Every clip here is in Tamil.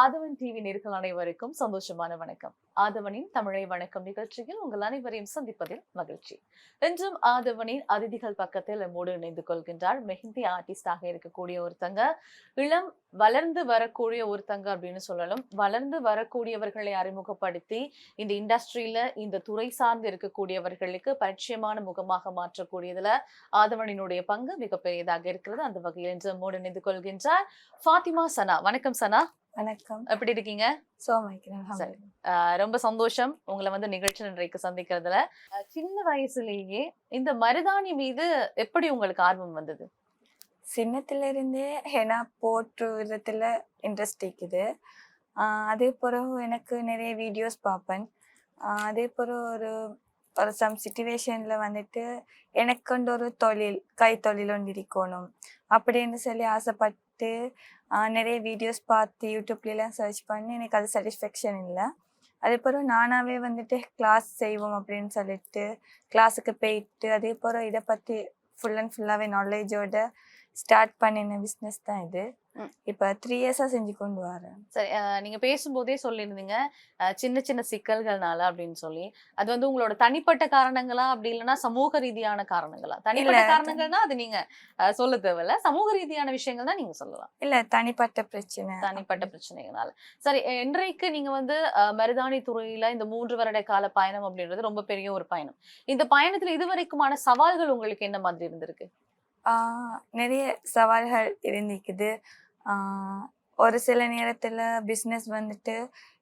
ஆதவன் டிவி நேர்கள் அனைவருக்கும் சந்தோஷமான வணக்கம். ஆதவனின் தமிழை வணக்கம் நிகழ்ச்சியில் உங்கள் அனைவரையும் சந்திப்பதில் மகிழ்ச்சி. இன்றும் ஆதவனின் அதிதிகள் பக்கத்தில் நம்மோடு இணைந்து கொள்கின்றார். மெஹந்தி ஆர்டிஸ்டாக இருக்கக்கூடிய ஒருத்தங்க இளம் வளர்ந்து வரக்கூடிய ஒருத்தங்க அப்படின்னு சொல்லலாம். வளர்ந்து வரக்கூடியவர்களை அறிமுகப்படுத்தி இந்த இண்டஸ்ட்ரியில இந்த துறை சார்ந்து இருக்கக்கூடியவர்களுக்கு பரிச்சயமான முகமாக மாற்றக்கூடியதுல ஆதவனினுடைய பங்கு மிகப்பெரியதாக இருக்கிறது. அந்த வகையில் இன்று நம்மோடு இணைந்து கொள்கின்றார். ஃபாத்திமா சனா. வணக்கம் சனா. வணக்கம். எப்படி இருக்கீங்க? சரி. ரொம்ப சந்தோஷம் உங்களை வந்து நிகழ்ச்சி இன்றைக்கு சந்திக்கிறதுல. சின்ன வயசுலேயே இந்த மருதாணி மீது எப்படி உங்களுக்கு ஆர்வம் வந்தது? சின்னத்துல இருந்தே ஹெனா போட்டு விதத்துல இன்ட்ரெஸ்ட் இருக்குது. அதே பிறகு எனக்கு நிறைய வீடியோஸ் பார்ப்பேன். அதே பிறகு ஒரு ஒரு சம் சுச்சுவேஷன்ல வந்துட்டு எனக்கு ஒரு தொழில் கை தொழில் ஒன்று இருக்கணும் அப்படின்னு சொல்லி ஆசைப்பட்டு நிறைய வீடியோஸ் பார்த்து யூடியூப்லாம் சர்ச் பண்ணி எனக்கு அது சாட்டிஸ்ஃபேக்ஷன் இல்லை. அதே நானாகவே வந்துட்டு கிளாஸ் செய்வோம் அப்படின்னு சொல்லிட்டு கிளாஸுக்கு போயிட்டு அதே போல் இதை பற்றி ஃபுல் அண்ட் ஃபுல்லாகவே நாலேஜோட ஸ்டார்ட் பண்ணின பிஸ்னஸ் தான் இது. இப்போ த்ரீ இயர்ஸாக செஞ்சு கொண்டு வரேன். சரி ஆஹ் நீங்க பேசும்போதே சொல்லியிருந்தீங்க சின்ன சின்ன சிக்கல்கள்னால அப்படின்னு சொல்லி. அது வந்து உங்களோட தனிப்பட்ட காரணங்களா? அப்படி இல்லைன்னா சமூக ரீதியான காரணங்களா? தனிப்பட்ட காரணங்கள்னா அது நீங்க ஆஹ் சொல்ல தேவையில்ல. சமூக ரீதியான விஷயங்கள் தான் நீங்க சொல்லலாம். இல்லை தனிப்பட்ட பிரச்சனை. தனிப்பட்ட பிரச்சனைகளால. சரி இன்றைக்கு நீங்க வந்து மருதாணி துறையில இந்த மூன்று வருட கால பயணம் அப்படின்றது ரொம்ப பெரிய ஒரு பயணம். இந்த பயணத்துல இதுவரைக்குமான சவால்கள் உங்களுக்கு என்ன மாதிரி இருந்திருக்கு? நிறைய சவால்கள் இருந்திக்குது. ஒரு சில நேரத்தில் பிஸ்னஸ் வந்துட்டு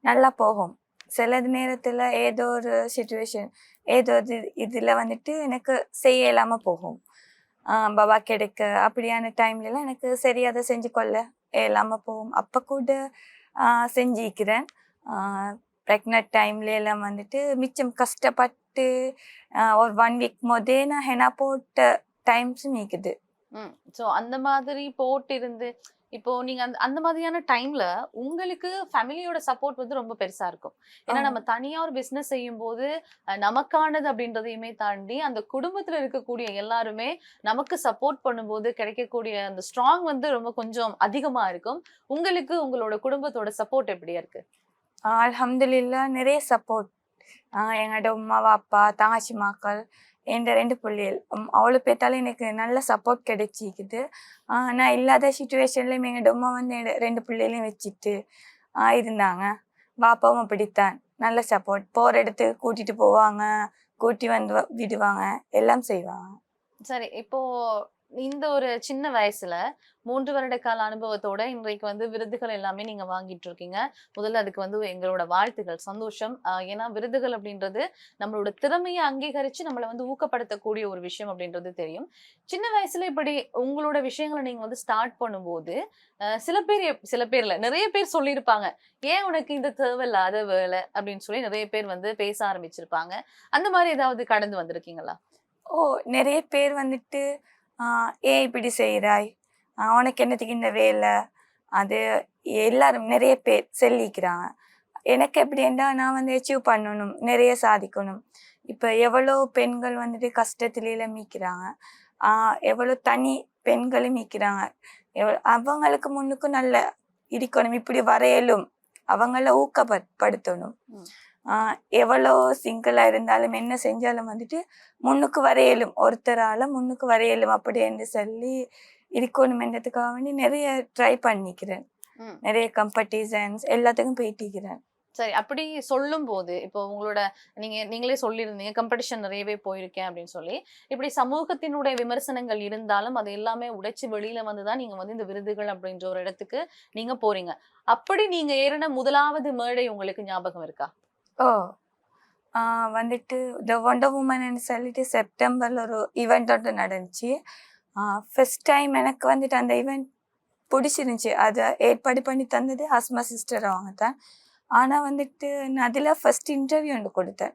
நல்லா போகும். சில நேரத்தில் ஏதோ ஒரு சுச்சுவேஷன் ஏதோ ஒரு இதில் வந்துட்டு எனக்கு செய்ய இல்லாமல் போகும். ஆஹ் பாபா கிடைக்க. அப்படியான டைம்லலாம் எனக்கு சரியாக அதை செஞ்சு கொள்ள இல்லாமல் போகும். அப்போ கூட செஞ்சிக்கிறேன் ப்ரெக்னென்ட் டைம்ல எல்லாம் வந்துட்டு மிச்சம் கஷ்டப்பட்டு ஒரு ஒன் வீக் மொதே நான் ஹெனா போட்ட டைம்ஸும் இருக்குது ம். சோ அந்த மாதிரி போட்டு இருந்து இப்போ நீங்க அந்த அந்த மாதிரியான டைம்ல உங்களுக்கு ஃபேமிலியோட சப்போர்ட் வந்து ரொம்ப பெருசா இருக்கும். ஏன்னா. நம்ம தனியா ஒரு பிசினஸ் செய்யும் போது நமக்கானது அப்படின்றதையுமே தாண்டி அந்த குடும்பத்துல இருக்கக்கூடிய எல்லாருமே நமக்கு சப்போர்ட் பண்ணும்போது கிடைக்கக்கூடிய அந்த ஸ்ட்ராங் வந்து ரொம்ப கொஞ்சம் அதிகமா இருக்கும். உங்களுக்கு உங்களோட குடும்பத்தோட சப்போர்ட் எப்படியா இருக்கு? அல்ஹம்துலில்லா நிறைய சப்போர்ட் எங்களோட உமாவா அப்பா தங்கச்சி மாக்கள் என் ரெண்டு பிள்ளைகள். அவ்வளோ பேத்தாலும் எனக்கு நல்ல சப்போர்ட் கிடைச்சிக்குது. நான் இல்லாத சுச்சுவேஷன்லையும் எங்கள் டொம்மா வந்து ரெண்டு பிள்ளைகளையும் வச்சுட்டு இருந்தாங்க. பாப்பாவும் அப்படித்தான். நல்ல சப்போர்ட் போகிற இடத்துக்கு கூட்டிகிட்டு போவாங்க. கூட்டி வந்து வ- விடுவாங்க. எல்லாம் செய்வாங்க. சரி இப்போது இந்த ஒரு சின்ன வயசுல மூன்று வருட கால அனுபவத்தோட இன்றைக்கு வந்து விருதுகள் எல்லாமே நீங்க வாங்கிட்டு இருக்கீங்க முதல்ல அதுக்கு வந்து எங்களோட வாழ்த்துகள் சந்தோஷம். ஏன்னா விருதுகள் அப்படின்றது நம்மளோட திறமையை அங்கீகரிச்சு நம்மளை வந்து ஊக்கப்படுத்தக்கூடிய ஒரு விஷயம் அப்படின்றது தெரியும். சின்ன வயசுல இப்படி உங்களோட விஷயங்களை நீங்க வந்து ஸ்டார்ட் பண்ணும்போது ஆஹ் சில பேர் சில பேர்ல நிறைய பேர் சொல்லியிருப்பாங்க. ஏன் உனக்கு இந்த தேவையில்லாத வேலை? அப்படின்னு சொல்லி நிறைய பேர் வந்து பேச ஆரம்பிச்சிருப்பாங்க. அந்த மாதிரி ஏதாவது கடந்து வந்திருக்கீங்களா? ஓ நிறைய பேர் வந்துட்டு ஏன் இப்படி செய்கிறாய் உனக்கு என்னத்துக்கு இந்த வேலை? அது எல்லாரும் நிறைய பேர் செல்லிக்கிறாங்க. எனக்கு எப்படின்னா நான் வந்து அச்சீவ் பண்ணணும் நிறைய சாதிக்கணும். இப்போ எவ்வளோ பெண்கள் வந்துட்டு கஷ்டத்துல மீக்கிறாங்க எவ்வளோ தனி பெண்களும் மீக்கிறாங்க எவ்வளோ அவங்களுக்கு முன்னுக்கும் நல்ல இருக்கணும் இப்படி வரையலும். அவங்கள ஊக்கப்படுத்தணும். எவ்வளோ சிங்கிளா இருந்தாலும் என்ன செஞ்சாலும் வந்துட்டு முன்னுக்கு வரையலும். ஒருத்தரால முன்னுக்கு வரையலும் அப்படி என்று சொல்லி இருக்கணுமென்றதுக்காக வேண்டி நிறைய ட்ரை பண்ணிக்கிறேன். நிறைய காம்படிஷன்ஸ் எல்லாத்துக்கும் போயிட்டிக்கிறேன் சரி அப்படி சொல்லும் போது இப்போ உங்களோட நீங்க நீங்களே சொல்லியிருந்தீங்க காம்படிஷன் நிறையவே போயிருக்கேன் அப்படின்னு சொல்லி. இப்படி சமூகத்தினுடைய விமர்சனங்கள் இருந்தாலும் அது எல்லாமே உடைச்சு வெளியில வந்துதான் நீங்க வந்து இந்த விருதுகள் அப்படின்ற ஒரு இடத்துக்கு நீங்க போறீங்க. அப்படி நீங்க ஏறின முதலாவது மேடை உங்களுக்கு ஞாபகம் இருக்கா? ஓ. வந்துட்டு த ஒண்டர் உமன் சொல்லிட்டு செப்டம்பரில் ஒரு ஈவெண்ட் ஒன்று நடந்துச்சு. ஃபஸ்ட் டைம் எனக்கு வந்துட்டு அந்த ஈவெண்ட் பிடிச்சிருந்துச்சி. அதை ஏற்பாடு பண்ணி தந்தது ஹஸ்மா சிஸ்டர் அவங்க தான். ஆனால் வந்துட்டு நான் அதில் ஃபஸ்ட் இன்டர்வியூ ஒன்று கொடுத்தேன்.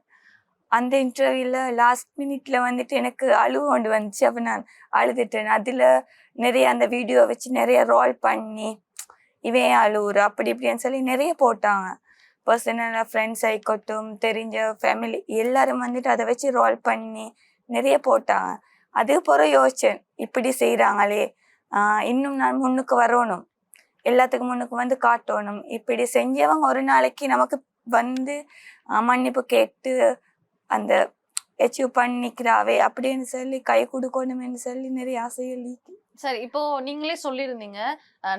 அந்த இன்டர்வியூவில் லாஸ்ட் மினிட்ல வந்துட்டு எனக்கு அழுவு ஒன்று வந்துச்சு. அப்போ நான் அழுதுட்டேன். அதில் நிறைய அந்த வீடியோ வச்சு நிறைய ரோல் பண்ணி இவன் ஏன் அழுவுற? அப்படி இப்படின்னு சொல்லி நிறைய போட்டாங்க. பர்சனலாக ஃப்ரெண்ட்ஸ் ஆயிக்கட்டும் தெரிஞ்ச ஃபேமிலி எல்லாரும் வந்துட்டு அதை வச்சு ரோல் பண்ணி நிறைய போட்டாங்க. அது பிறகு யோசிச்சேன் இப்படி செய்கிறாங்களே இன்னும் நான் முன்னுக்கு வரணும். எல்லாத்துக்கும் முன்னுக்கு வந்து காட்டணும். இப்படி செஞ்சவங்க ஒரு நாளைக்கு நமக்கு வந்து மன்னிப்பு கேட்டு அந்த அச்சீவ் பண்ணிக்கிறாவே அப்படின்னு சொல்லி கை கொடுக்கணும்னு சொல்லி நிறைய ஆசையை லீக்கி சரி இப்போ நீங்களே சொல்லியிருந்தீங்க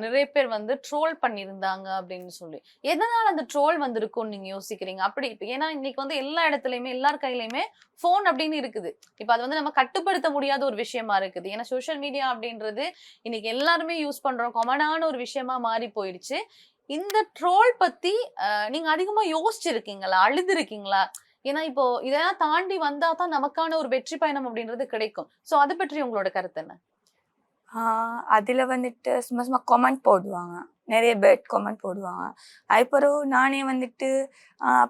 நிறைய பேர் வந்து ட்ரோல் பண்ணியிருந்தாங்க அப்படின்னு சொல்லி. எதனால அந்த ட்ரோல் வந்திருக்கும்னு நீங்க யோசிக்கிறீங்க? அப்படி இப்போ ஏன்னா இன்னைக்கு வந்து எல்லா இடத்துலையுமே எல்லார் கையிலயுமே ஃபோன் அப்படின்னு இருக்குது. இப்போ அது வந்து நம்ம கட்டுப்படுத்த முடியாத ஒரு விஷயமா இருக்குது. ஏன்னா சோஷியல் மீடியா அப்படின்றது இன்னைக்கு எல்லாருமே யூஸ் பண்றோம். காமனான ஒரு விஷயமா மாறி போயிடுச்சு. இந்த ட்ரோல் பத்தி நீங்க அதிகமா யோசிச்சிருக்கீங்களா? அழுதுருக்கீங்களா? ஏன்னா இப்போ இதெல்லாம் தாண்டி வந்தா தான் நமக்கான ஒரு வெற்றி பயணம் அப்படின்றது கிடைக்கும். சோ அதை பற்றி உங்களோட கருத்து என்ன? அதுல வந்துட்டு சும்மா சும்மா கமெண்ட் போடுவாங்க. நிறைய பேட் கமெண்ட் போடுவாங்க. அதுக்கப்புறம் நானே வந்துட்டு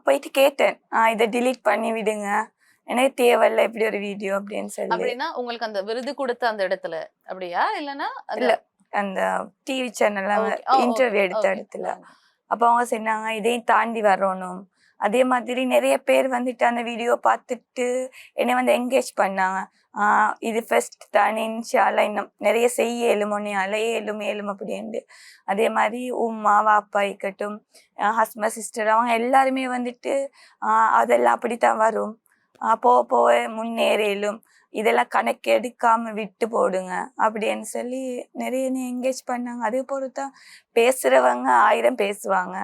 போயிட்டு கேட்டேன். இதை delete பண்ணி விடுங்க. எனக்கு தேவையில்ல இப்படி ஒரு வீடியோ அப்படின்னு சொல்லி. அப்படின்னா உங்களுக்கு அந்த விருது கொடுத்த அந்த இடத்துல அப்படியா? இல்லனா அது- இல்ல. அந்த டிவி சேனல்ல. இன்டர்வியூ எடுத்த. இடத்துல. அப்போ அவங்க சொன்னாங்க இதையும் தாண்டி வரணும். அதே மாதிரி நிறைய பேர் வந்துட்டு அந்த வீடியோ பார்த்துட்டு என்னை வந்து என்கேஜ் பண்ணாங்க. இது ஃபர்ஸ்ட் தானே இன்ஷால்லா இன்னும் நிறைய செய்ய இயலும் அலைய ஏழும் ஏழும் அப்படின்ட்டு அதே மாதிரி உம்மா வாப்பா இருக்கட்டும் ஹஸ்பண்ட் சிஸ்டர் அவங்க எல்லாருமே வந்துட்டு அதெல்லாம் அப்படித்தான் வரும். போக போக முன்னேறிலும் இதெல்லாம் கணக்கு எடுக்காம விட்டு போடுங்க அப்படின்னு சொல்லி நிறைய என்கேஜ் பண்ணாங்க. அதே பொறுத்தான் தான் பேசுறவங்க ஆயிரம் பேசுவாங்க.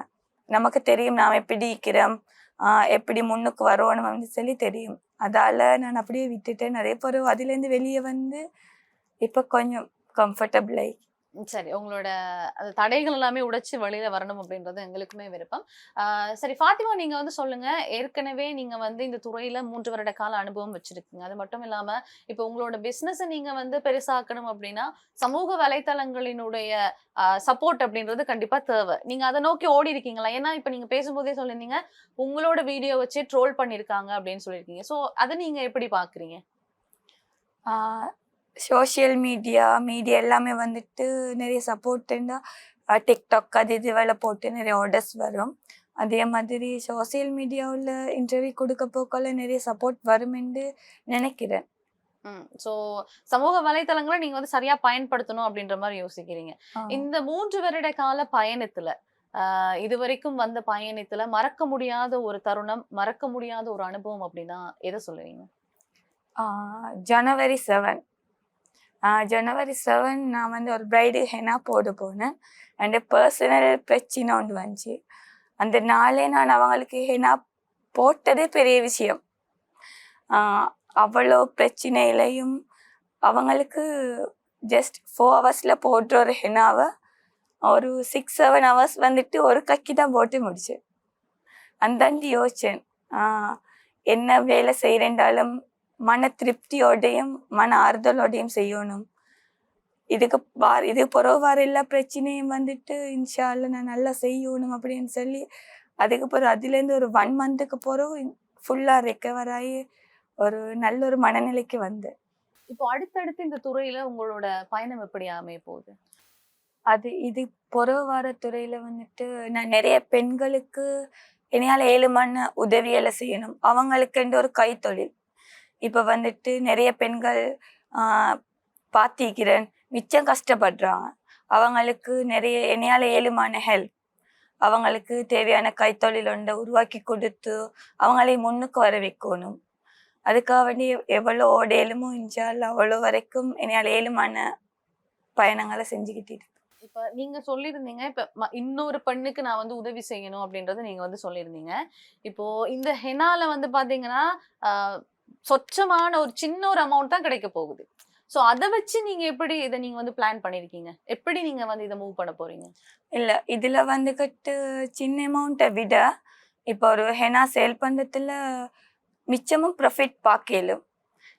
நமக்கு தெரியும் நாம் எப்படி இருக்கிறோம் எப்படி முன்னுக்கு வரணும் அப்படின்னு சொல்லி தெரியும். அதால நான் அப்படியே விட்டுட்டேன். நிறைய பேர் அதுலேருந்து வெளியே வந்து இப்போ கொஞ்சம் கம்ஃபர்டபுள் ஆகி சரி. உங்களோட தடைகள் எல்லாமே உடைச்சு வெளியில வரணும் அப்படின்றது எங்களுக்குமே விருப்பம். சரி ஃபாத்திமா நீங்க வந்து சொல்லுங்க. ஏற்கனவே நீங்க வந்து இந்த துறையில மூன்று வருட கால அனுபவம் வச்சிருக்கீங்க. அது மட்டும் இல்லாம இப்போ உங்களோட பிசினஸ் நீங்க வந்து பெருசாக்கணும் அப்படின்னா சமூக வலைத்தளங்களினுடைய சப்போர்ட் அப்படின்றது கண்டிப்பா தேவை. நீங்க அதை நோக்கி ஓடி இருக்கீங்களா? ஏன்னா இப்ப நீங்க பேசும்போதே சொல்லியிருந்தீங்க உங்களோட வீடியோ வச்சு ட்ரோல் பண்ணிருக்காங்க அப்படின்னு சொல்லியிருக்கீங்க. ஸோ அதை நீங்க எப்படி பாக்குறீங்க சோஷியல் மீடியா மீடியா எல்லாமே வந்துட்டு நிறைய சப்போர்ட்டுன்னா டிக்டாக் அது இது வேலை போட்டு நிறைய ஆர்டர்ஸ் வரும். அதே மாதிரி சோஷியல் மீடியாவில் இன்டர்வியூ கொடுக்க போக்கல நிறைய சப்போர்ட் வருமென்று நினைக்கிறேன். ஸோ சமூக வலைத்தளங்களை நீங்க வந்து சரியா பயன்படுத்தணும் அப்படின்ற மாதிரி யோசிக்கிறீங்க. இந்த மூன்று வருட கால பயணத்துல ஆஹ் இதுவரைக்கும் வந்த பயணத்துல மறக்க முடியாத ஒரு தருணம் மறக்க முடியாத ஒரு அனுபவம் அப்படின்னா எதை சொல்லுவீங்க? ஜனவரி செவன் ஜனவரி செவன் நான் வந்து ஒரு பிரைடு ஹெனா போட போனேன். அண்ட் பர்சனல் பிரச்சனை ஒன்று வந்துச்சு. அந்த நாளே நான் அவங்களுக்கு ஹெனா போட்டதே பெரிய விஷயம். அவ்வளோ பிரச்சனையிலையும் அவங்களுக்கு ஜஸ்ட் ஃபோர் ஹவர்ஸில் போடுற ஒரு ஹெனாவை ஒரு சிக்ஸ் செவன் ஹவர்ஸ் வந்துட்டு ஒரு கக்கி தான் போட்டு முடிச்சேன். அந்தாண்டி யோசிச்சேன். என்ன வேலை செய்கிறேன்டாலும் மன திருப்தியோடையும் மன ஆறுதலோடையும் செய்யணும். இதுக்கு வார இது பிறகு வர எல்லா பிரச்சனையும் வந்துட்டு இன்ஷால்ல நான் நல்லா செய்யணும் அப்படின்னு சொல்லி அதுக்கு பிறகு அதுலேருந்து ஒரு ஒன் மந்த்துக்கு பிறகு ஃபுல்லாக ரெக்கவர் ஆகி ஒரு நல்ல ஒரு மனநிலைக்கு வந்தேன் இப்போ அடுத்தடுத்து இந்த துறையில உங்களோட பயணம் எப்படி அமைய போகுது? அது இது பிறகு வர துறையில் வந்துட்டு நான் நிறைய பெண்களுக்கு என்னையால் ஏழுமான உதவியலை செய்யணும். அவங்களுக்குண்டு ஒரு கைத்தொழில். இப்போ வந்துட்டு நிறைய பெண்கள் ஆஹ் பார்த்திக்கிறேன் மிச்சம் கஷ்டப்படுறாங்க. அவங்களுக்கு நிறைய என்னையால் ஏழுமான ஹெல்ப் அவங்களுக்கு தேவையான கைத்தொழில் ஒன்றை உருவாக்கி கொடுத்து அவங்களை முன்னுக்கு வர வைக்கணும். அதுக்காக வேண்டி எவ்வளோ ஓடையிலுமோ இஞ்சால் அவ்வளோ வரைக்கும் என்னையால் ஏழுமான பயணங்களை செஞ்சுக்கிட்டு இப்போ நீங்கள் நீங்க சொல்லியிருந்தீங்க இப்போ ம- இன்னொரு பெண்ணுக்கு நான் வந்து உதவி செய்யணும் அப்படின்றத நீங்க வந்து சொல்லியிருந்தீங்க. இப்போ இந்த ஹெனால வந்து பாத்தீங்கன்னா சொச்சமான ஒரு சின்ன ஒரு அமௌண்ட் தான் கிடைக்க போகுது. ஸோ அதை வச்சு நீங்க எப்படி இதை நீங்க வந்து பிளான் பண்ணிருக்கீங்க? எப்படி நீங்க வந்து இதை மூவ் பண்ண போறீங்க? இல்ல இதுல வந்துகிட்டு சின்ன அமௌண்ட்டை விட இப்போ ஒரு ஹெனா சேல் பண்றதுல மிச்சமும் ப்ரொஃபிட் பார்க்கலும்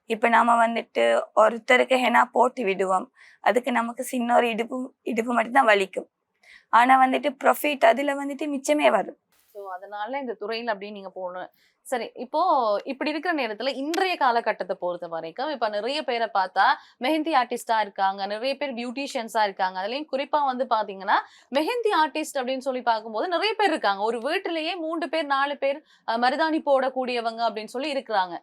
இப்போ நாம் வந்துட்டு ஒருத்தருக்கு ஹெனா போட்டு விடுவோம். அதுக்கு நமக்கு சின்ன ஒரு இடுப்பு இடுப்பு மட்டும்தான் வலிக்கும். ஆனால் வந்துட்டு ப்ரொஃபிட் அதில் வந்துட்டு மிச்சமே வரும். அதனால இந்த துறையில் அப்படியே நீங்க போகணும். சரி இப்போ இப்படி இருக்கிற நேரத்துல இன்றைய காலகட்டத்தை பொறுத்த வரைக்கும் இப்ப நிறைய பேரை பார்த்தா மெஹந்தி ஆர்டிஸ்டா இருக்காங்க. நிறைய பேர் பியூட்டிஷியன்ஸா இருக்காங்க. அதுலயும் குறிப்பா வந்து பாத்தீங்கன்னா மெஹந்தி ஆர்டிஸ்ட் அப்படின்னு சொல்லி பார்க்கும்போது நிறைய பேர் இருக்காங்க. ஒரு வீட்டிலேயே மூன்று பேர் நாலு பேர் மருதாணி போடக்கூடியவங்க அப்படின்னு சொல்லி இருக்கிறாங்க.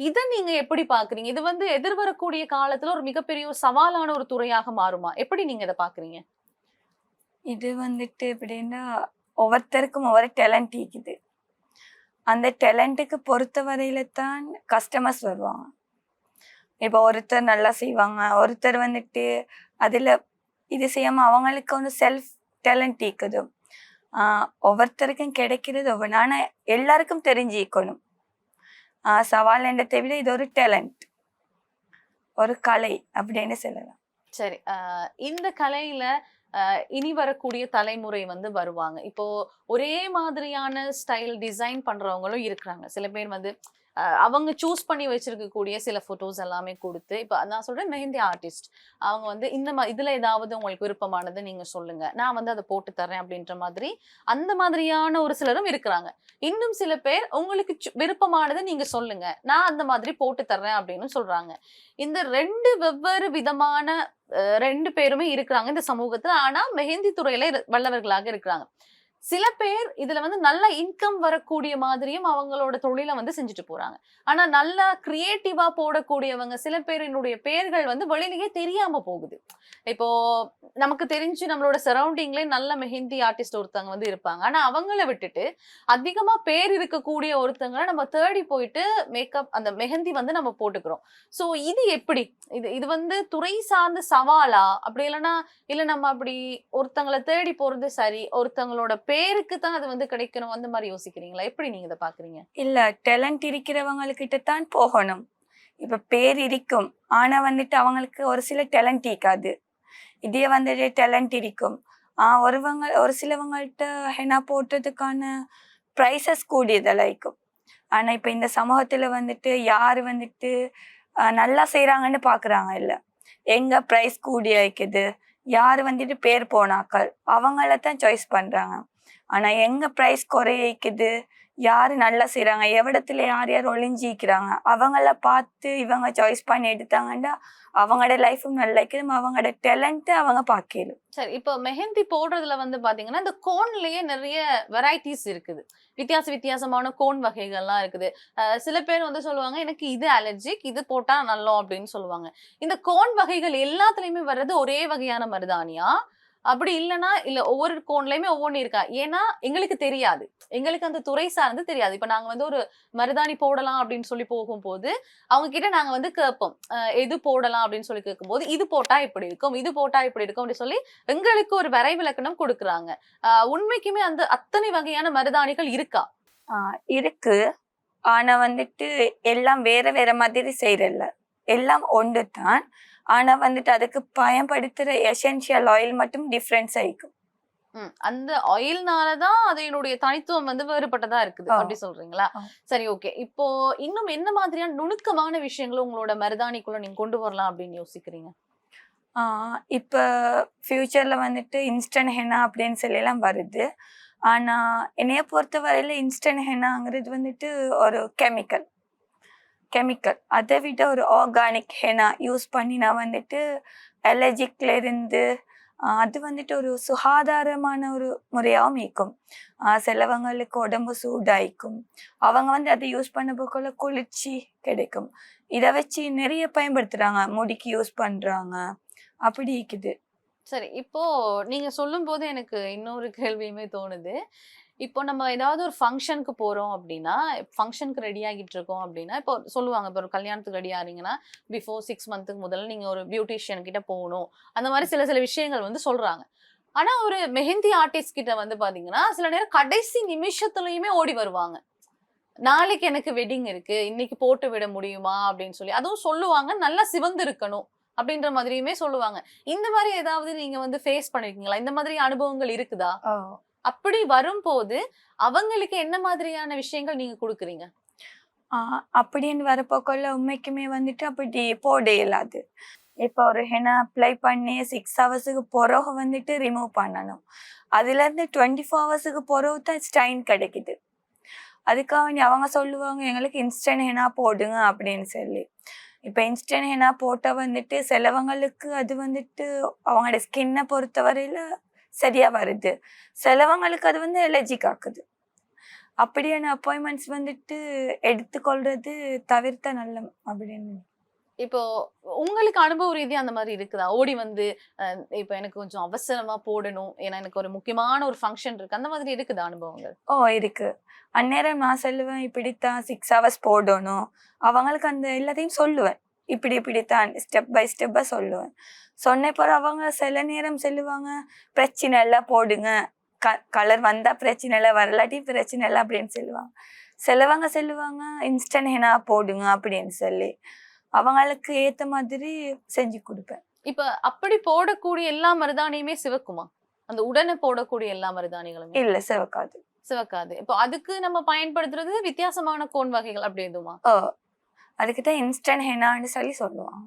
இதை நீங்க எப்படி பாக்குறீங்க? இது வந்து எதிர்வரக்கூடிய காலத்துல ஒரு மிகப்பெரிய ஒரு சவாலான ஒரு துறையாக மாறுமா? எப்படி நீங்க இதை பாக்குறீங்க? இது வந்துட்டு எப்படின்னா ஒவ்வொருத்தருக்கும் ஒவ்வொரு டேலண்ட் இருக்குது. அந்த டேலண்ட்டுக்கு பொறுத்த வரையில தான் கஸ்டமர்ஸ் வருவாங்க. இப்போ ஒருத்தர் நல்லா செய்வாங்க ஒருத்தர் வந்துட்டு அதில் இது செய்யாமல் அவங்களுக்கு வந்து செல்ஃப் டேலண்ட் இருக்குது. ஆஹ் ஒவ்வொருத்தருக்கும் கிடைக்கிறது ஒவ்வொன்று ஆனால் எல்லாருக்கும் தெரிஞ்சிக்கணும் ஆஹ் சவால் என்றதை விட இது ஒரு டேலண்ட் ஒரு கலை அப்படின்னு சொல்லலாம். சரி இந்த கலையில இனி வரக்கூடிய தலைமுறை வந்து வருவாங்க. இப்போ ஒரே மாதிரியான ஸ்டைல் டிசைன் பண்றவங்களும் இருக்கிறாங்க. சில பேர் வந்து அவங்க சூஸ் பண்ணி வச்சிருக்கக்கூடிய சில ஃபோட்டோஸ் எல்லாமே கொடுத்து இப்போ நான் சொல்றேன் மெஹந்தி ஆர்டிஸ்ட் அவங்க வந்து இந்த மா இதில் ஏதாவது உங்களுக்கு விருப்பமானது நீங்கள் சொல்லுங்க. நான் வந்து அதை போட்டு தரேன் அப்படின்ற மாதிரி அந்த மாதிரியான ஒரு சிலரும் இருக்கிறாங்க. இன்னும் சில பேர் உங்களுக்கு சு- விருப்பமானது நீங்கள் சொல்லுங்க. நான் அந்த மாதிரி போட்டு தர்றேன் அப்படின்னு சொல்றாங்க. இந்த ரெண்டு வெவ்வேறு விதமான ரெண்டு பேருமே இருக்கிறாங்க இந்த சமூகத்துல. ஆனா மெஹந்தி துறையில வல்லவர்களாக இருக்கிறாங்க. சில பேர் இதுல வந்து நல்ல இன்கம் வரக்கூடிய மாதிரியும் அவங்களோட தொழிலை வந்து செஞ்சுட்டு போறாங்க. ஆனா நல்லா கிரியேட்டிவா போடக்கூடியவங்க சில பேரினுடைய பெயர்கள் வந்து வெளியிலேயே தெரியாம போகுது. இப்போ நமக்கு தெரிஞ்சு நம்மளோட சரௌண்டிங்லேயே நல்ல மெஹந்தி ஆர்டிஸ்ட் ஒருத்தவங்க வந்து இருப்பாங்க. ஆனா அவங்கள விட்டுட்டு அதிகமா பேர் இருக்கக்கூடிய ஒருத்தங்களை நம்ம தேடி போயிட்டு மேக்கப் அந்த மெஹந்தி வந்து நம்ம போட்டுக்கிறோம். ஸோ இது எப்படி? இது இது வந்து துறை சார்ந்த சவாலா? அப்படி இல்லைன்னா இல்லை நம்ம அப்படி ஒருத்தங்களை தேடி போறது சரி ஒருத்தங்களோட பேருக்கு தான் அது வந்து கிடைக்கணும். அந்த மாதிரி யோசிக்கிறீங்களா? எப்படி நீங்க இதை பாக்குறீங்க? இல்ல டேலண்ட் இருக்கிறவங்கக்கிட்ட தான் போகணும். இப்ப பேர் இருக்கும். ஆனா வந்துட்டு அவங்களுக்கு ஒரு சில டேலண்ட் இருக்காது. இதே வந்துட்டு டேலண்ட் இருக்கும். ஆஹ் ஒருவங்க ஒரு சிலவங்கள்ட்ட ஹெனா போட்டதுக்கான ப்ரைஸஸ் கூடியதெல்லாம் இருக்கும். ஆனா இப்ப இந்த சமூகத்துல வந்துட்டு யாரு வந்துட்டு நல்லா செய்யறாங்கன்னு பாக்குறாங்க இல்ல. எங்க ப்ரைஸ் கூடிய வைக்குது யார் வந்துட்டு பேர் போனாக்கள்? அவங்கள தான் சாய்ஸ் பண்றாங்க. ஆனா எங்க ப்ரைஸ் குறையிக்குது? யாரு நல்லா செய்யறாங்க எவ்விடத்துல யார் யார் ஒளிஞ்சிக்கிறாங்க? அவங்கள பார்த்து இவங்க சாய்ஸ் பண்ணி எடுத்தாங்கன்னா அவங்களோட லைஃபும் நல்லா இருக்குது. அவங்களோட டேலண்ட்டு அவங்க பார்க்கலும் சரி இப்போ மெஹந்தி போடுறதுல வந்து பாத்தீங்கன்னா இந்த கோன்லயே நிறைய வெரைட்டிஸ் இருக்குது. வித்தியாச வித்தியாசமான கோன் வகைகள்லாம் இருக்குது. சில பேர் வந்து சொல்லுவாங்க எனக்கு இது அலர்ஜிக் இது போட்டா நல்லோம் அப்படின்னு சொல்லுவாங்க. இந்த கோன் வகைகள் எல்லாத்துலயுமே வர்றது ஒரே வகையான மருதானியா அப்படி இல்லைன்னா இல்ல ஒவ்வொரு கோன்லயுமே ஒவ்வொன்று இருக்கா? ஏன்னா எங்களுக்கு தெரியாது. எங்களுக்கு அந்த துறை சார்ந்து தெரியாது. இப்ப நாங்க வந்து ஒரு மருதாணி போடலாம் அப்படின்னு சொல்லி போகும்போது அவங்க கிட்ட நாங்க வந்து கேட்போம். எது போடலாம் அப்படின்னு சொல்லி கேட்கும்போது இது போட்டா இப்படி இருக்கும் இது போட்டா இப்படி இருக்கும் அப்படின்னு சொல்லி எங்களுக்கு ஒரு வரைவிலக்கணம் கொடுக்குறாங்க. உண்மைக்குமே அந்த அத்தனை வகையான மருதாணிகள் இருக்கா? ஆஹ் இருக்கு. ஆனா வந்துட்டு எல்லாம் வேற வேற மாதிரி செய்யறல எல்லாம் ஒன்று தான் ஆனா வந்துட்டு அதுக்கு பயன்படுத்துற எசென்ஷியல் ஆயில் மட்டும் டிஃப்ரென்ஸ் ஆயிக்கும். ம், அந்த ஆயில்னாலதான் அதனுடைய தனித்துவம் வந்து வேறுபட்டதா இருக்குது. அப்படி சொல்றீங்களா. சரி ஓகே. இப்போ இன்னும் என்ன மாதிரியான நுணுக்கமான விஷயங்களும் உங்களோட மருதாணிக்குள்ள நீங்க கொண்டு வரலாம் அப்படின்னு யோசிக்கிறீங்க? இப்ப ஃபியூச்சர்ல வந்துட்டு இன்ஸ்டன்ட் ஹெனா அப்படின்னு சொல்லி எல்லாம் வருது. ஆனா என்னைய பொறுத்த வரையில இன்ஸ்டன்ட் ஹெனாங்கிறது வந்துட்டு ஒரு கெமிக்கல் கெமிக்கல் அதை விட ஒரு ஆர்கானிக் ஹெனா யூஸ் பண்ணி நான் வந்துட்டு அலர்ஜிக்ல இருந்து அது வந்துட்டு ஒரு சுகாதாரமான ஒரு முறையாகவும் இருக்கும். சிலவங்களுக்கு உடம்பு சூடாயிக்கும். அவங்க வந்து அதை யூஸ் பண்ண போக்குள்ள குளிர்ச்சி கிடைக்கும். இதை வச்சு நிறைய பயன்படுத்துகிறாங்க முடிக்கு யூஸ் பண்ணுறாங்க அப்படி இருக்குது. சரி. இப்போ நீங்க சொல்லும் போது எனக்கு இன்னொரு கேள்வியுமே தோணுது. இப்போ நம்ம ஏதாவது ஒரு ஃபங்க்ஷனுக்கு போகிறோம் அப்படின்னா ஃபங்க்ஷனுக்கு ரெடி ஆகிட்டு இருக்கோம் அப்படின்னா இப்போ சொல்லுவாங்க இப்போ ஒரு கல்யாணத்துக்கு ரெடி ஆகிறீங்கன்னா பிஃபோர் சிக்ஸ் மந்த்துக்கு முதல்ல நீங்கள் ஒரு பியூட்டிஷியன் கிட்ட போகணும். அந்த மாதிரி சில சில விஷயங்கள் வந்து சொல்கிறாங்க ஆனால் ஒரு மெஹந்தி ஆர்டிஸ்ட் கிட்ட வந்து பார்த்தீங்கன்னா சில நேரம் கடைசி நிமிஷத்துலையுமே ஓடி வருவாங்க. நாளைக்கு எனக்கு வெட்டிங் இருக்கு. இன்னைக்கு போட்டு விட முடியுமா? அப்படின்னு சொல்லி. அதுவும் சொல்லுவாங்க நல்லா சிவந்து இருக்கணும் அப்படின்ற மாதிரியுமே சொல்லுவாங்க. இந்த மாதிரி ஏதாவது நீங்க வந்து ஃபேஸ் பண்ணிருக்கீங்களா? இந்த மாதிரி அனுபவங்கள் இருக்குதா? அப்படி வரும்போது அவங்களுக்கு என்ன மாதிரியான விஷயங்கள் நீங்க கொடுக்குறீங்க? அப்படின்னு வரப்போக்குள்ள உண்மைக்குமே வந்துட்டு அப்படி போட இயலாது இப்போ ஒரு ஹெனா அப்ளை பண்ணி சிக்ஸ் ஹவர்ஸுக்கு பிறகு வந்துட்டு ரிமூவ் பண்ணணும். அதுல இருந்து டுவெண்ட்டி ஃபோர் ஹவர்ஸுக்கு பிறகு தான் ஸ்டைன் கிடைக்குது. அதுக்காக அவங்க சொல்லுவாங்க எங்களுக்கு இன்ஸ்டன்ட் ஹெனா போடுங்க அப்படின்னு சொல்லி. இப்போ இன்ஸ்டன்ட் ஹெனா போட்ட வந்துட்டு சிலவங்களுக்கு அது வந்துட்டு அவங்களோட ஸ்கின்னை பொறுத்தவரையில சரியா வருது. சிலவங்களுக்கு அது வந்து எலர்ஜிக் ஆக்குது அப்படியான அப்பாயின்மெண்ட்ஸ் வந்துட்டு எடுத்துக்கொள்றது தவிர்த்த நல்ல அப்படின்னு இப்போ உங்களுக்கு அனுபவ ரீதியா அந்த மாதிரி இருக்குதா? ஓடி வந்து இப்போ எனக்கு கொஞ்சம் அவசரமா போடணும். ஏன்னா எனக்கு ஒரு முக்கியமான ஒரு ஃபங்க்ஷன் இருக்கு. அந்த மாதிரி இருக்குதா அனுபவங்கள்? ஓ இருக்கு. அந்நேரம் நான் சொல்லுவேன் இப்படித்தான் சிக்ஸ் ஹவர்ஸ் போடணும். அவங்களுக்கு அந்த எல்லாத்தையும் சொல்லுவேன். இப்படி இப்படித்தான் ஸ்டெப் பை ஸ்டெப்பாக சொல்லுவேன். சொன்ன பிறகு அவங்க சில நேரம் சொல்லுவாங்க பிரச்சனை எல்லாம் போடுங்க. க கலர் வந்தா பிரச்சனை இல்லை வரலாட்டி பிரச்சனை இல்லை அப்படின்னு சொல்லுவாங்க. சிலவங்க சொல்லுவாங்க இன்ஸ்டன்ட் ஹெனா போடுங்க அப்படின்னு சொல்லி. அவங்களுக்கு ஏத்த மாதிரி செஞ்சு கொடுப்பேன். இப்ப அப்படி போடக்கூடிய எல்லா மருதாணியுமே சிவக்குமா? அந்த உடனே போடக்கூடிய எல்லா மருதாணிகளுமே? இல்ல சிவக்காது. சிவக்காது. இப்போ அதுக்கு நம்ம பயன்படுத்துறது வித்தியாசமான கோன் வகைகள் அப்படி எதுவுமா ஓ அதுக்கு தான் இன்ஸ்டன்ட் ஹெனான்னு சொல்லி சொல்லுவாங்க.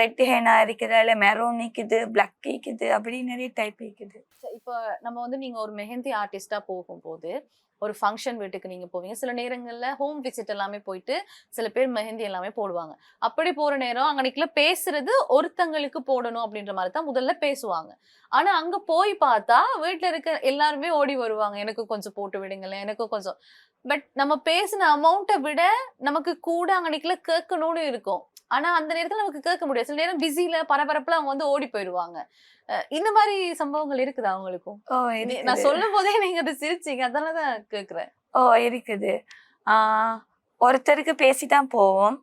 ரெட் ஹெனா இருக்குது இல்ல மெரூன் இருக்குது பிளாக் இருக்குது அப்படி நிறைய டைப் இருக்குது இப்போ நம்ம வந்து நீங்க ஒரு மெஹந்தி ஆர்டிஸ்டா போகும்போது ஒரு ஃபங்க்ஷன் வீட்டுக்கு நீங்கள் போவீங்க. சில நேரங்களில் ஹோம் விசிட் எல்லாமே போயிட்டு சில பேர் மெஹந்தி எல்லாமே போடுவாங்க. அப்படி போகிற நேரம் அங்கனைக்குள்ள பேசுறது ஒருத்தங்களுக்கு போடணும் அப்படின்ற மாதிரி தான் முதல்ல பேசுவாங்க. ஆனா அங்க போய் பார்த்தா வீட்டில் இருக்க எல்லாருமே ஓடி வருவாங்க. எனக்கு கொஞ்சம் போட்டு விடுங்களேன் எனக்கு கொஞ்சம். பட் நம்ம பேசின அமௌண்ட்டை விட நமக்கு கூட அங்கனைக்குள்ள கேட்கணும்னு இருக்கும். ஆனா அந்த நேரத்துல நமக்கு கேட்க முடியாது. சில நேரம் பிஸில பரபரப்புல அவங்க வந்து ஓடி போயிடுவாங்க. இந்த மாதிரி சம்பவங்கள் இருக்குதா அவங்களுக்கும் நான் சொல்லும் போதே நீங்க அதை சிரிச்சீங்க. அதனாலதான் கேக்குறேன் ஓ இருக்குது. ஆ ஒருத்தருக்கு பேசிதான் போவோம்.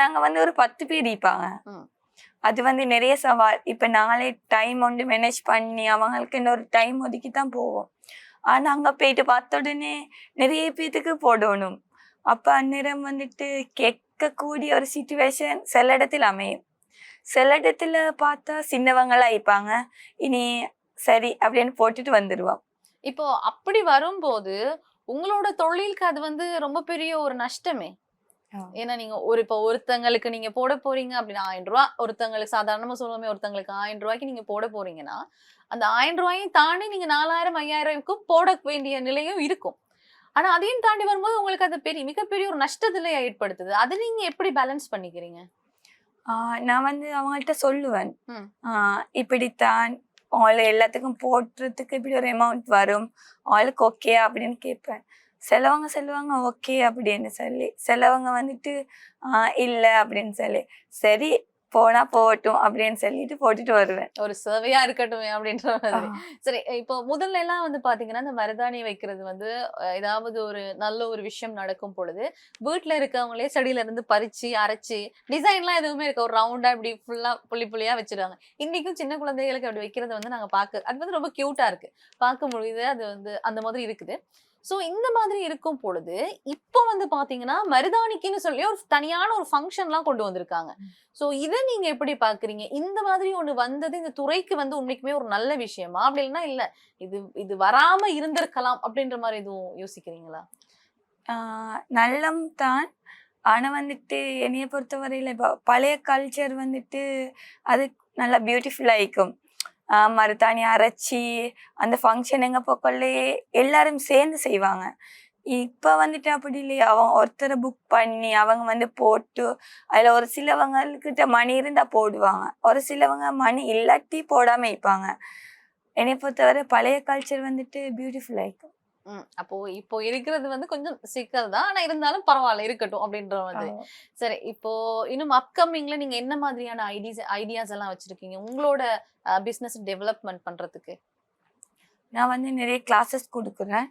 நாங்க வந்து ஒரு பத்து பேர் இருப்பாங்க. அது வந்து நிறைய சவால். இப்ப நாங்களே டைம் வந்து மேனேஜ் பண்ணி அவங்களுக்கு இன்னொரு டைம் ஒதுக்கி தான் போவோம். ஆனா அங்க போயிட்டு பார்த்த உடனே நிறைய பேத்துக்கு போடணும். அப்ப அந்நேரம் வந்துட்டு கேட்கக்கூடிய ஒரு சுச்சுவேஷன் சில இடத்துல அமையும். சில இடத்துல பார்த்தா சின்னவங்களா இருப்பாங்க. இனி சரி அப்படின்னு போட்டுட்டு வந்துடுவோம் இப்போ அப்படி வரும்போது உங்களோட தொழிலுக்கு அது வந்து ரொம்ப பெரிய ஒரு நஷ்டமே. ஏன்னா நீங்க ஒரு இப்போ ஒருத்தங்களுக்கு நீங்க போட போறீங்க அப்படின்னா ஆயிரம் ரூபாய் ஒருத்தங்களுக்கு சாதாரணமா சொல்லுவோமே ஒருத்தங்களுக்கு ஆயிரம் ரூபாய்க்கு நீங்க போட போறீங்கன்னா அந்த ஆயிரம் ரூபாயும் தாண்டி நீங்க நாலாயிரம் ஐயாயிரம்க்கும் போட வேண்டிய நிலையும் இருக்கும். ஆனா அதையும் தாண்டி வரும்போது உங்களுக்கு அது பெரிய மிகப்பெரிய ஒரு நஷ்டத்துல ஏற்படுத்துது. அதை நீங்க எப்படி பேலன்ஸ் பண்ணிக்கிறீங்க? நான் வந்து அவங்கள்ட்ட சொல்லுவேன். இப்படித்தான் அவங்கள எல்லாத்துக்கும் போடுறதுக்கு இப்படி ஒரு அமௌண்ட் வரும். அவளுக்கு ஓகே அப்படின்னு கேட்பேன். சிலவங்க சொல்லுவாங்க ஓகே அப்படின்னு சொல்லி. சிலவங்க வந்துட்டு இல்ல அப்படின்னு சொல்லி. சரி போனா போகட்டும் அப்படின்னு சொல்லிட்டு போட்டுட்டு வருவேன். ஒரு சேவையா இருக்கட்டும் அப்படின்ற மாதிரி. சரி இப்போ முதல்ல எல்லாம் வந்து பாத்தீங்கன்னா இந்த மருதாணி வைக்கிறது வந்து ஏதாவது ஒரு நல்ல ஒரு விஷயம் நடக்கும் பொழுது வீட்ல இருக்கவங்களே செடியில இருந்து பறிச்சு அரைச்சு டிசைன்லாம் எதுவுமே இருக்க ஒரு ரவுண்டா இப்படி ஃபுல்லா புள்ளி புள்ளியா வச்சிருவாங்க. இன்னைக்கும் சின்ன குழந்தைகளுக்கு அப்படி வைக்கிறது வந்து நாங்க பாக்க அது வந்து ரொம்ப கியூட்டா இருக்கு. பார்க்க முடியுது அது வந்து அந்த மாதிரி இருக்குது. சோ இந்த மாதிரி இருக்கும் பொழுது இப்போ வந்து பாத்தீங்கன்னா மருதாணிக்குன்னு சொல்லி ஒரு தனியான ஒரு ஃபங்க்ஷன்லாம் கொண்டு வந்திருக்காங்க. சோ இதை நீங்க எப்படி பாக்குறீங்க? இந்த மாதிரி ஒண்ணு வந்தது இந்த துறைக்கு வந்து உண்மைக்குமே ஒரு நல்ல விஷயமா? அப்படி இல்லைன்னா இல்ல இது இது வராம இருந்திருக்கலாம் அப்படின்ற மாதிரி எதுவும் யோசிக்கிறீங்களா? நல்லம் தான். ஆனா வந்துட்டு என்னைய பொறுத்தவரையில இப்போ பழைய கல்ச்சர் வந்துட்டு அது நல்லா பியூட்டிஃபுல்லா இருக்கும். மருத்தாணி அரைச்சி அந்த ஃபங்க்ஷன் எங்கே போக்கொள்ளே எல்லாரும் சேர்ந்து செய்வாங்க. இப்போ வந்துட்டு அப்படி இல்லையா அவங்க ஒருத்தரை புக் பண்ணி அவங்க வந்து போட்டு அதில் ஒரு சிலவங்கக்கிட்ட மணி இருந்தால் போடுவாங்க. ஒரு சிலவங்க மணி இல்லாட்டி போடாமல் இருப்பாங்க. என்னை பொறுத்தவரை பழைய கல்ச்சர் வந்துட்டு பியூட்டிஃபுல்லாக இருக்கும். அப்போ இப்போ இருக்கிறது வந்து கொஞ்சம் சிக்கல் தான். ஆனா இருந்தாலும் பரவாயில்ல இருக்கட்டும் அப்படின்ற மாதிரி. சரி இப்போ இன்னும் அப்கமிங்ல நீங்க என்ன மாதிரியான ஐடியாஸ் ஐடியாஸ் எல்லாம் வச்சிருக்கீங்க? உங்களோட பிசினஸ் டெவலப்மெண்ட் பண்றதுக்கு. நான் வந்து நிறைய கிளாஸஸ் கொடுக்குறேன்.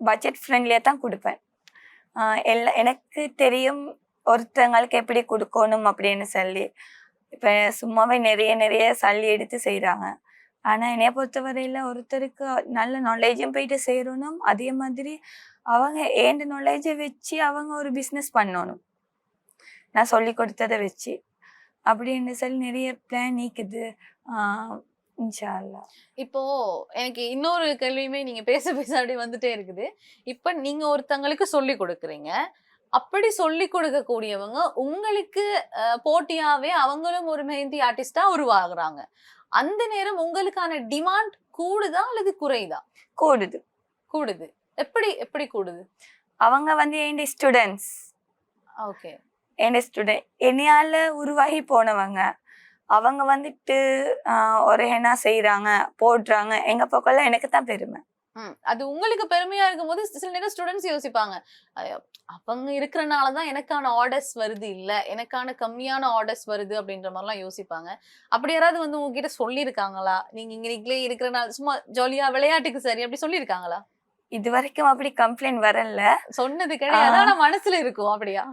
பட்ஜெட் ஃப்ரெண்ட்லியாக தான் கொடுப்பேன். எல்லா எனக்கு தெரியும் ஒருத்தங்களுக்கு எப்படி கொடுக்கணும் அப்படின்னு சொல்லி. இப்போ சும்மாவே நிறைய நிறைய சல்லி எடுத்து செய்கிறாங்க ஆனால் என்னைய பொறுத்தவரையில் ஒருத்தருக்கு நல்ல நாலேஜும் போயிட்டு சேரணும். அதே மாதிரி அவங்க ஏண்ட நாலேஜை வச்சு அவங்க ஒரு பிஸ்னஸ் பண்ணணும். நான் சொல்லி கொடுத்ததை வச்சு. அப்படின்னு சொல்லி நிறைய பிளான் நீக்குது. ஆஹ் இன்ஷா அல்லாஹ் இப்போ எனக்கு இன்னொரு கேள்வியுமே நீங்க பேச பேச அப்படி வந்துட்டே இருக்குது. இப்ப நீங்க ஒருத்தங்களுக்கு சொல்லி கொடுக்குறீங்க. அப்படி சொல்லி கொடுக்கக்கூடியவங்க உங்களுக்கு போட்டியாவே அவங்களும் ஒரு மெஹந்தி ஆர்டிஸ்டா உருவாகுறாங்க. அந்த நேரம் உங்களுக்கான டிமாண்ட் கூடுதா அல்லது குறையுதா? கூடுது. கூடுது. எப்படி எப்படி கூடுது? அவங்க வந்து என் ஸ்டூடெண்ட்ஸ் ஓகே என் ஸ்டூடெண்ட் என்னையால உருவாகி போனவங்க. அவங்க வந்துட்டு ஒரு ஹெனா செய்றாங்க போடுறாங்க. எங்க பக்கம்லாம் எனக்கு தான் பெருமை. அது உங்களுக்கு பெருமையா இருக்கும்போது சில நேரம் ஸ்டூடெண்ட்ஸ் யோசிப்பாங்க. அவங்க இருக்கிறனால தான் எனக்கான ஆர்டர்ஸ் வருது இல்ல. எனக்கான கம்மியான ஆர்டர்ஸ் வருது அப்படின்ற மாதிரிலாம் யோசிப்பாங்க. அப்படி யாராவது வந்து உங்ககிட்ட சொல்லியிருக்காங்களா? நீங்க இங்க நீங்களே இருக்கிறனால சும்மா ஜாலியா விளையாட்டுக்கு சரி அப்படி சொல்லியிருக்காங்களா? இது வரைக்கும் அப்படி கம்ப்ளைண்ட் வரல. சொன்னது கிடையாது. ஆனா மனசுல இருக்கும் அப்படியா?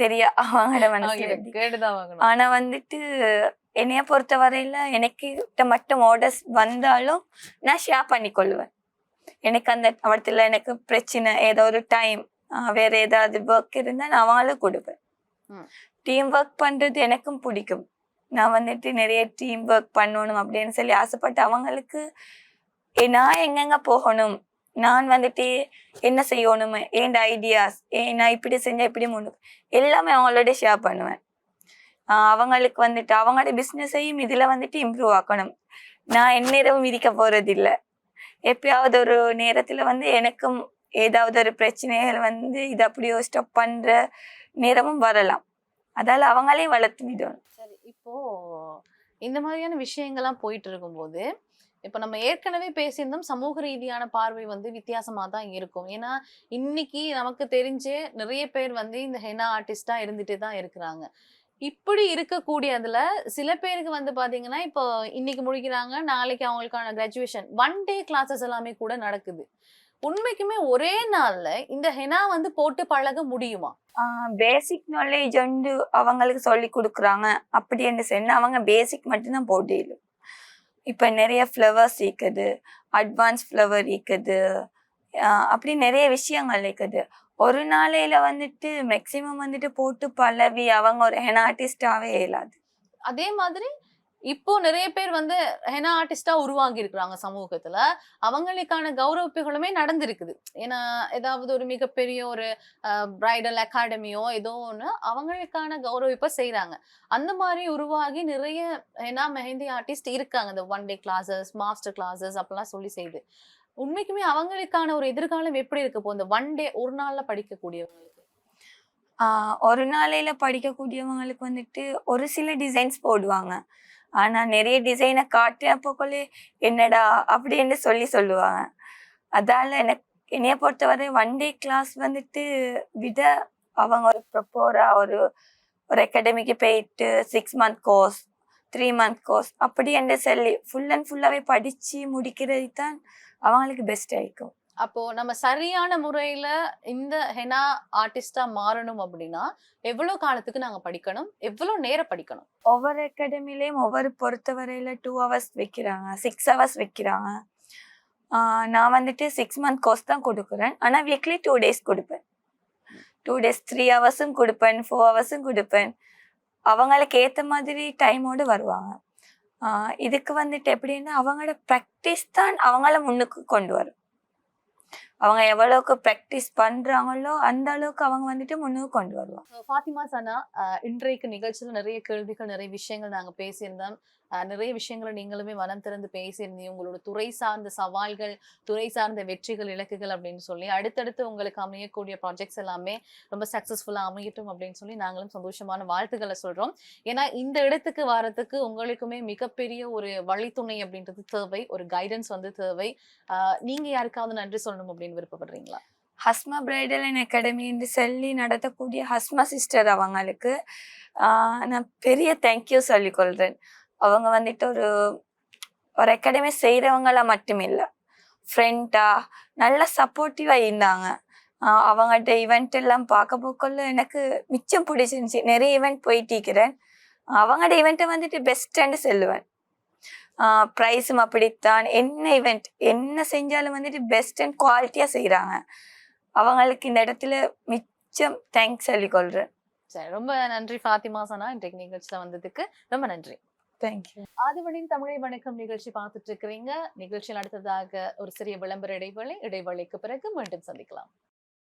தெரியா அவங்களோட அவங்க மனசுல. கேட்டுதான் ஆனா வந்துட்டு என்னைய பொறுத்த வரையில எனக்கு கிட்ட மட்டும் ஆர்டர்ஸ் வந்தாலும் நான் ஷேர் பண்ணிக்கொள்வேன். எனக்கு அந்த இடத்துல எனக்கு பிரச்சனை ஏதோ ஒரு டைம் வேற ஏதாவது ஒர்க் இருந்தா நான் அவங்களும் கொடுப்பேன். டீம் ஒர்க் பண்றது எனக்கும் பிடிக்கும். நான் வந்துட்டு நிறைய டீம் ஒர்க் பண்ணணும் அப்படின்னு சொல்லி ஆசைப்பட்டு அவங்களுக்கு நான் எங்கெங்க போகணும்? நான் வந்துட்டு என்ன செய்யணும்? ஏன் ஐடியாஸ் ஏ நான் இப்படி செஞ்சா இப்படி முன்னு எல்லாமே அவங்களோட ஷேர் பண்ணுவேன். அவங்களுக்கு வந்துட்டு அவங்களோட பிஸ்னஸையும் இதுல வந்துட்டு இம்ப்ரூவ் ஆக்கணும். நான் எந்நேரமும் விதிக்க போறது இல்லை எப்பயாவது ஒரு நேரத்துல வந்து எனக்கும் ஏதாவது ஒரு பிரச்சனைகள் வந்து இது அப்படியோ ஸ்டப் பண்ற நேரமும் வரலாம். அதால அவங்களையும் வளர்த்து விடணும். சரி இப்போ இந்த மாதிரியான விஷயங்கள்லாம் போயிட்டு இருக்கும்போது இப்போ நம்ம ஏற்கனவே பேசியிருந்தோம் சமூக ரீதியான பார்வை வந்து வித்தியாசமாக தான் இருக்கும். ஏன்னா இன்னைக்கு நமக்கு தெரிஞ்சே நிறைய பேர் வந்து இந்த ஹெனா ஆர்டிஸ்டாக இருந்துட்டு தான் இருக்கிறாங்க. இப்படி இருக்கக்கூடியதுல சில பேருக்கு வந்து பாத்தீங்கன்னா இப்போ இன்னைக்கு முடிக்கிறாங்க நாளைக்கு அவங்களுக்கான கிராஜுவேஷன் ஒன் டே கிளாஸஸ் எல்லாமே கூட நடக்குது. உண்மைக்குமே ஒரே நாள்ல இந்த ஹெனா வந்து போட்டு பழக முடியுமா? பேசிக் நாலேஜ் வந்து அவங்களுக்கு சொல்லி கொடுக்குறாங்க. அப்படி என்று சொன்னா அவங்க பேசிக் மட்டும்தான் போட்டியிலும் இப்போ நிறைய ஃப்ளவர்ஸ் இருக்குது. அட்வான்ஸ் ஃப்ளவர் இருக்குது. அப்படி நிறைய விஷயங்கள் இருக்குது. ஒரு நாளையில வந்துட்டு மேக்சிமம் வந்துட்டு போட்டு பழவி அவங்க ஒரு ஹெனா ஆர்டிஸ்டாவே இயலாது. அதே மாதிரி இப்போ நிறைய பேர் வந்து ஹெனா ஆர்டிஸ்டா உருவாகி இருக்கிறாங்க சமூகத்துல. அவங்களுக்கான கௌரவிப்புகளுமே நடந்திருக்குது. ஏன்னா ஏதாவது ஒரு மிகப்பெரிய ஒரு பிரைடல் அகாடமியோ ஏதோ ஒன்று அவங்களுக்கான கௌரவிப்பை செய்கிறாங்க அந்த மாதிரி உருவாகி நிறைய ஹெனா மெஹந்தி ஆர்டிஸ்ட் இருக்காங்க. இந்த one day classes master classes அப்படிலாம் சொல்லி செய்து. உண்மைக்குமே அவங்களுக்கான ஒரு எதிர்காலம் எப்படி இருக்கு இப்போ இந்த ஒன் டே ஒரு நாள்ல படிக்கக்கூடியவங்களுக்கு. ஒரு நாளையில படிக்கக்கூடியவங்களுக்கு வந்துட்டு ஒரு சில டிசைன்ஸ் போடுவாங்க. ஆனா நிறைய டிசைனை காட்டினப்போக்குள்ளே என்னடா? அப்படின்னு சொல்லி சொல்லுவாங்க. அதால எனக்கு என்னைய பொறுத்தவரை ஒன் டே கிளாஸ் வந்துட்டு விட அவங்க ஒரு ப்ரப்போரா ஒரு ஒரு அகாடமிக்கு போயிட்டு six month course three month course அப்படி என்று சொல்லி ஃபுல் அண்ட் ஃபுல்லாகவே படித்து முடிக்கிறது தான் அவங்களுக்கு பெஸ்ட் ஆயிக்கும் அப்போ நம்ம சரியான முறையில இந்த ஹெனா ஆர்டிஸ்டா மாறணும் அப்படின்னா எவ்வளவு காலத்துக்கு நாங்க படிக்கணும்? எவ்வளவு நேரம் படிக்கணும்? ஒவ்வொரு அகாடமிலையும் ஒவ்வொரு பொறுத்தவரையில டூ ஹவர்ஸ் வைக்கிறாங்க சிக்ஸ் ஹவர்ஸ் வைக்கிறாங்க. நான் வந்துட்டு சிக்ஸ் மந்த் கோர்ஸ் தான் கொடுக்குறேன். ஆனால் வீக்லி டூ டேஸ் கொடுப்பேன். டூ டேஸ் த்ரீ ஹவர்ஸும் கொடுப்பேன் ஃபோர் ஹவர்ஸும் கொடுப்பேன். அவங்களுக்கு ஏற்ற மாதிரி டைமோடு வருவாங்க. இதுக்கு வந்துட்டு எப்படின்னா அவங்களோட ப்ராக்டிஸ் தான் அவங்கள முன்னுக்கு கொண்டு வரும். அவங்க எவ்வளவுக்கு ப்ராக்டிஸ் பண்றாங்களோ அந்த அளவுக்கு அவங்க வந்துட்டு முன்னுக்கு கொண்டு வருவாங்க. ஃபாத்திமா சனா அஹ், இன்றைக்கு நிகழ்ச்சியில் நிறைய கேள்விகள் நிறைய விஷயங்கள் நாங்க பேசியிருந்தோம். நிறைய விஷயங்களை நீங்களுமே மனம் திறந்து பேசியிருந்தீங்க. உங்களோட துறை சார்ந்த சவால்கள் துறை சார்ந்த வெற்றிகள் இலக்குகள் அப்படின்னு சொல்லி அடுத்தடுத்து உங்களுக்கு அமையக்கூடிய ப்ராஜெக்ட்ஸ் எல்லாமே ரொம்ப சக்ஸஸ்ஃபுல்லாக அமையட்டும் அப்படின்னு சொல்லி நாங்களும் சந்தோஷமான வாழ்த்துக்களை சொல்றோம். ஏன்னா இந்த இடத்துக்கு வரத்துக்கு உங்களுக்குமே மிகப்பெரிய ஒரு வழித்துணை அப்படின்றது தேவை ஒரு கைடன்ஸ் வந்து தேவை. நீங்கள் நீங்க யாருக்காவது நன்றி சொல்லணும் அப்படின்னு விருப்பப்படுறீங்களா? ஹஸ்மா பிரைடல் அண்ட் அகாடமி என்று சொல்லி நடத்தக்கூடிய ஹஸ்மா சிஸ்டர் அவங்களுக்கு ஆஹ் நான் பெரிய தேங்க்யூ சொல்லிக்கொள்கிறேன் அவங்க வந்துட்டு ஒரு ஒரு அகாடமி செய்கிறவங்களா மட்டும் இல்லை ஃப்ரெண்டா நல்ல சப்போர்ட்டிவாக இருந்தாங்க. அவங்கள்ட்ட ஈவெண்ட் எல்லாம் பார்க்க போக்குள்ள எனக்கு மிச்சம் பிடிச்சிருந்துச்சி. நிறைய ஈவெண்ட் போயிட்டிருக்கிறேன் அவங்களோட ஈவெண்ட்டை வந்துட்டு பெஸ்ட்டுன்னு சொல்லுவேன். ப்ரைஸும் அப்படித்தான். என்ன ஈவெண்ட் என்ன செஞ்சாலும் வந்துட்டு பெஸ்ட் அண்ட் குவாலிட்டியாக செய்கிறாங்க அவங்களுக்கு இந்த இடத்துல மிச்சம் தேங்க்ஸ் சொல்லிக்கொள்கிறேன் சரி ரொம்ப நன்றி ஃபாத்திமா சனா இன்றைக்கு நிகழ்ச்சியில் வந்ததுக்கு. ரொம்ப நன்றி. தேங்க்யூ ஆதிவனின் தமிழை வணக்கம் நிகழ்ச்சி பார்த்துட்டு இருக்கிறீங்க. நிகழ்ச்சியில் அடுத்ததாக ஒரு சிறிய விளம்பர இடைவெளி இடைவெளிக்கு பிறகு மீண்டும் சந்திக்கலாம்.